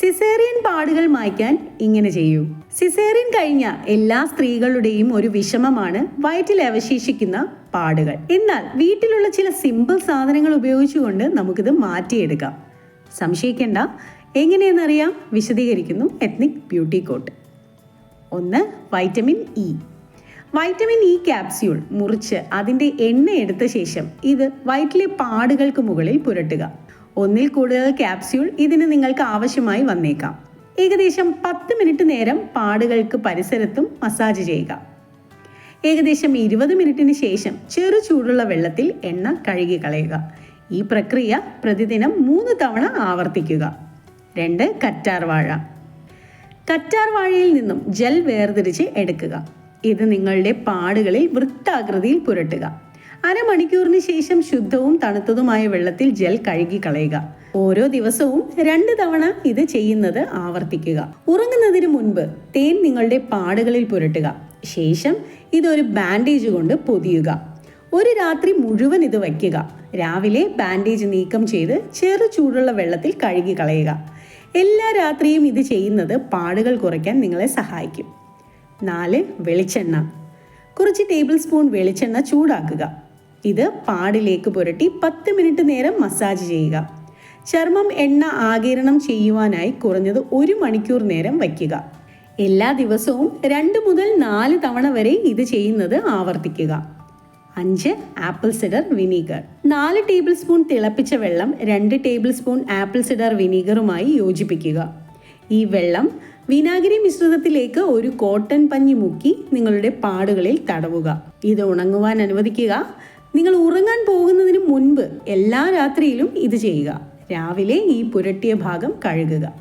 Caesarean പാടുകൾ മായ്ക്കാൻ ഇങ്ങനെ ചെയ്യൂ. സിസേറിയൻ കഴിഞ്ഞ എല്ലാ സ്ത്രീകളുടെയും ഒരു വിഷമമാണ് വയറ്റിൽ അവശേഷിക്കുന്ന പാടുകൾ. എന്നാൽ വീട്ടിലുള്ള ചില സിമ്പിൾ സാധനങ്ങൾ ഉപയോഗിച്ചുകൊണ്ട് നമുക്കിത് മാറ്റിയെടുക്കാം. സംശയിക്കേണ്ട. എങ്ങനെയെന്നറിയാം? വിശദീകരിക്കുന്നു എത്നിക് ബ്യൂട്ടി കോട്ട് ഒന്ന് vitamin E vitamin E capsule മുറിച്ച് അതിന്റെ എണ്ണ എടുത്ത ശേഷം ഇത് വയറ്റിലെ പാടുകൾക്ക് മുകളിൽ പുരട്ടുക. ഒന്നിൽ കൂടുതൽ ക്യാപ്സ്യൂൾ ഇതിന് നിങ്ങൾക്ക് ആവശ്യമായി വന്നേക്കാം. ഏകദേശം പത്ത് മിനിറ്റ് നേരം പാടുകൾക്ക് പരിസരത്തും മസാജ് ചെയ്യുക. ഏകദേശം ഇരുപത് മിനിറ്റിന് ശേഷം ചെറു ചൂടുള്ള വെള്ളത്തിൽ എണ്ണ കഴുകി കളയുക. ഈ പ്രക്രിയ പ്രതിദിനം മൂന്ന് തവണ ആവർത്തിക്കുക. രണ്ട് കറ്റാർ വാഴ. കറ്റാർ വാഴയിൽ നിന്നും ജെൽ വേർതിരിച്ച് എടുക്കുക. ഇത് നിങ്ങളുടെ പാടുകളിൽ വൃത്താകൃതിയിൽ പുരട്ടുക. അരമണിക്കൂറിന് ശേഷം ശുദ്ധവും തണുത്തതുമായ വെള്ളത്തിൽ ജെൽ കഴുകി കളയുക. ഓരോ ദിവസവും രണ്ട് തവണ ഇത് ചെയ്യുന്നത് ആവർത്തിക്കുക. ഉറങ്ങുന്നതിന് മുൻപ് തേൻ നിങ്ങളുടെ പാടുകളിൽ പുരട്ടുക. ശേഷം ഇതൊരു ബാൻഡേജ് കൊണ്ട് പൊതിയുക. ഒരു രാത്രി മുഴുവൻ ഇത് വയ്ക്കുക. രാവിലെ ബാൻഡേജ് നീക്കം ചെയ്ത് ചെറു ചൂടുള്ള വെള്ളത്തിൽ കഴുകി കളയുക. എല്ലാ രാത്രിയും ഇത് ചെയ്യുന്നത് പാടുകൾ കുറയ്ക്കാൻ നിങ്ങളെ സഹായിക്കും. നാല് വെളിച്ചെണ്ണ. കുറച്ച് ടേബിൾ സ്പൂൺ വെളിച്ചെണ്ണ ചൂടാക്കുക. ഇത് പാടിലേക്ക് പുരട്ടി പത്ത് മിനിറ്റ് നേരം മസാജ് ചെയ്യുക. ചർമ്മം എണ്ണ ആകിരണം ചെയ്യുവാനായി കുറഞ്ഞത് ഒരു മണിക്കൂർ നേരം വയ്ക്കുക. എല്ലാ ദിവസവും രണ്ട് മുതൽ നാല് തവണ വരെ ഇത് ചെയ്യുന്നത് ആവർത്തിക്കുക. അഞ്ച് ആപ്പിൾ സിഡർ വിനീഗർ. നാല് ടേബിൾ സ്പൂൺ തിളപ്പിച്ച വെള്ളം രണ്ട് ടേബിൾ സ്പൂൺ ആപ്പിൾ സിഡർ വിനീഗറുമായി യോജിപ്പിക്കുക. ഈ വെള്ളം വിനാഗിരി മിശ്രിതത്തിലേക്ക് ഒരു കോട്ടൺ പഞ്ഞി മുക്കി നിങ്ങളുടെ പാടുകളിൽ തടവുക. ഇത് ഉണങ്ങുവാൻ അനുവദിക്കുക. നിങ്ങൾ ഉറങ്ങാൻ പോകുന്നതിന് മുൻപ് എല്ലാ രാത്രിയിലും ഇത് ചെയ്യുക. രാവിലെ ഈ പുരട്ടിയ ഭാഗം കഴുകുക.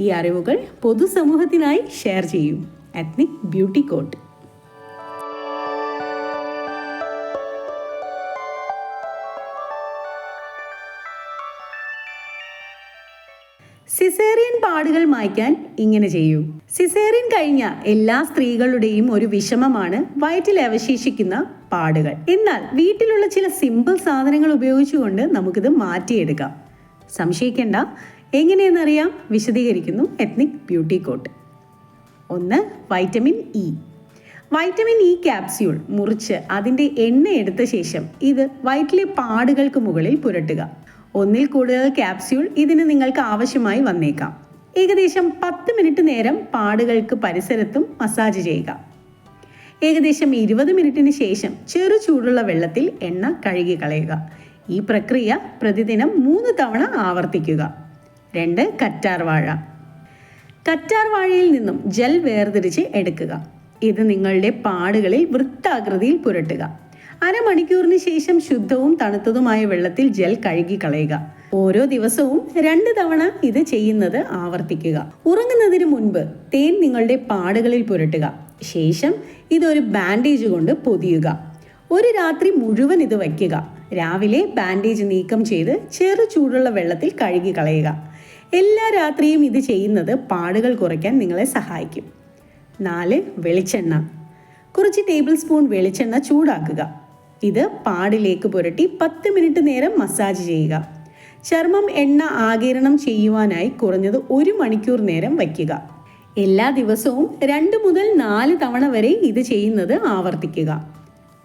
ഈ അറിവുകൾ പൊതുസമൂഹത്തിനായി ഷെയർ ചെയ്യും. അത്നിക് ബ്യൂട്ടി കോട്ട് സിസേറിയൻ പാടുകൾ മായ്ക്കാൻ ഇങ്ങനെ ചെയ്യൂ. സിസേറിയൻ കഴിഞ്ഞ എല്ലാ സ്ത്രീകളുടെയും ഒരു വിഷമമാണ് വയറ്റിൽ അവശേഷിക്കുന്ന പാടുകൾ. എന്നാൽ വീട്ടിലുള്ള ചില സിമ്പിൾ സാധനങ്ങൾ ഉപയോഗിച്ചുകൊണ്ട് നമുക്കിത് മാറ്റിയെടുക്കാം. സംശയിക്കേണ്ട. എങ്ങനെയെന്നറിയാം? വിശദീകരിക്കുന്നു എത്നിക് ബ്യൂട്ടി കോട്ട് ഒന്ന് vitamin E vitamin E capsule മുറിച്ച് അതിന്റെ എണ്ണ എടുത്ത ശേഷം ഇത് വയറ്റിലെ പാടുകൾക്ക് മുകളിൽ പുരട്ടുക. ഒന്നിൽ കൂടുതൽ ക്യാപ്സ്യൂൾ ഇതിന് നിങ്ങൾക്ക് ആവശ്യമായി വന്നേക്കാം. ഏകദേശം പത്ത് മിനിറ്റ് നേരം പാടുകൾക്ക് പരിസരത്തും മസാജ് ചെയ്യുക. ഏകദേശം ഇരുപത് മിനിറ്റിന് ശേഷം ചെറു ചൂടുള്ള വെള്ളത്തിൽ എണ്ണ കഴുകി കളയുക. ഈ പ്രക്രിയ പ്രതിദിനം മൂന്ന് തവണ ആവർത്തിക്കുക. രണ്ട് കറ്റാർ വാഴ. കറ്റാർ വാഴയിൽ നിന്നും ജെൽ വേർതിരിച്ച് എടുക്കുക. ഇത് നിങ്ങളുടെ പാടുകളിൽ വൃത്താകൃതിയിൽ പുരട്ടുക. അരമണിക്കൂറിന് ശേഷം ശുദ്ധവും തണുത്തതുമായ വെള്ളത്തിൽ ജെൽ കഴുകി കളയുക ഓരോ ദിവസവും രണ്ട് തവണ ഇത് ചെയ്യുന്നത് ആവർത്തിക്കുക. ഉറങ്ങുന്നതിന് മുൻപ് തേൻ നിങ്ങളുടെ പാടുകളിൽ പുരട്ടുക. ശേഷം ഇതൊരു ബാൻഡേജ് കൊണ്ട് പൊതിയുക. ഒരു രാത്രി മുഴുവൻ ഇത് വയ്ക്കുക. രാവിലെ ബാൻഡേജ് നീക്കം ചെയ്ത് ചെറു ചൂടുള്ള വെള്ളത്തിൽ കഴുകി കളയുക എല്ലാ രാത്രിയും ഇത് ചെയ്യുന്നത് പാടുകൾ കുറയ്ക്കാൻ നിങ്ങളെ സഹായിക്കും. നാല് വെളിച്ചെണ്ണ. കുറച്ച് ടേബിൾ സ്പൂൺ വെളിച്ചെണ്ണ ചൂടാക്കുക. ഇത് പാടിലേക്ക് പുരട്ടി പത്ത് മിനിറ്റ് നേരം മസാജ് ചെയ്യുക. ചർമ്മം എണ്ണ ആകിരണം ചെയ്യുവാനായി കുറഞ്ഞത് ഒരു മണിക്കൂർ നേരം വയ്ക്കുക. എല്ലാ ദിവസവും രണ്ട് മുതൽ നാല് തവണ വരെ ഇത് ചെയ്യുന്നത് ആവർത്തിക്കുക.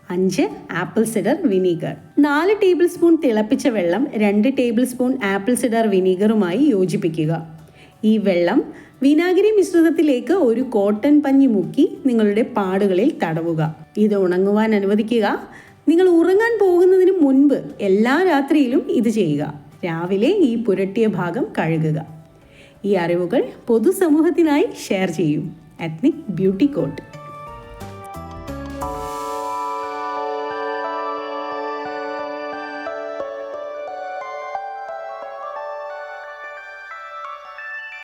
അഞ്ച് ആപ്പിൾ സിഡർ വിനീഗർ. നാല് ടേബിൾ സ്പൂൺ തിളപ്പിച്ച വെള്ളം രണ്ട് ടേബിൾ സ്പൂൺ ആപ്പിൾ സിഡർ വിനീഗറുമായി യോജിപ്പിക്കുക. ഈ വെള്ളം വിനാഗിരി മിശ്രിതത്തിലേക്ക് ഒരു കോട്ടൺ പഞ്ഞി മുക്കി നിങ്ങളുടെ പാടുകളിൽ തടവുക. ഇത് ഉണങ്ങുവാൻ അനുവദിക്കുക. നിങ്ങൾ ഉറങ്ങാൻ പോകുന്നതിന് മുൻപ് എല്ലാ രാത്രിയിലും ഇത് ചെയ്യുക. രാവിലെ ഈ പുരട്ടിയ ഭാഗം കഴുകുക. ഈ അറിവുകൾ പൊതുസമൂഹത്തിനായി ഷെയർ ചെയ്യും. അത്നിക് ബ്യൂട്ടി കോട്ട്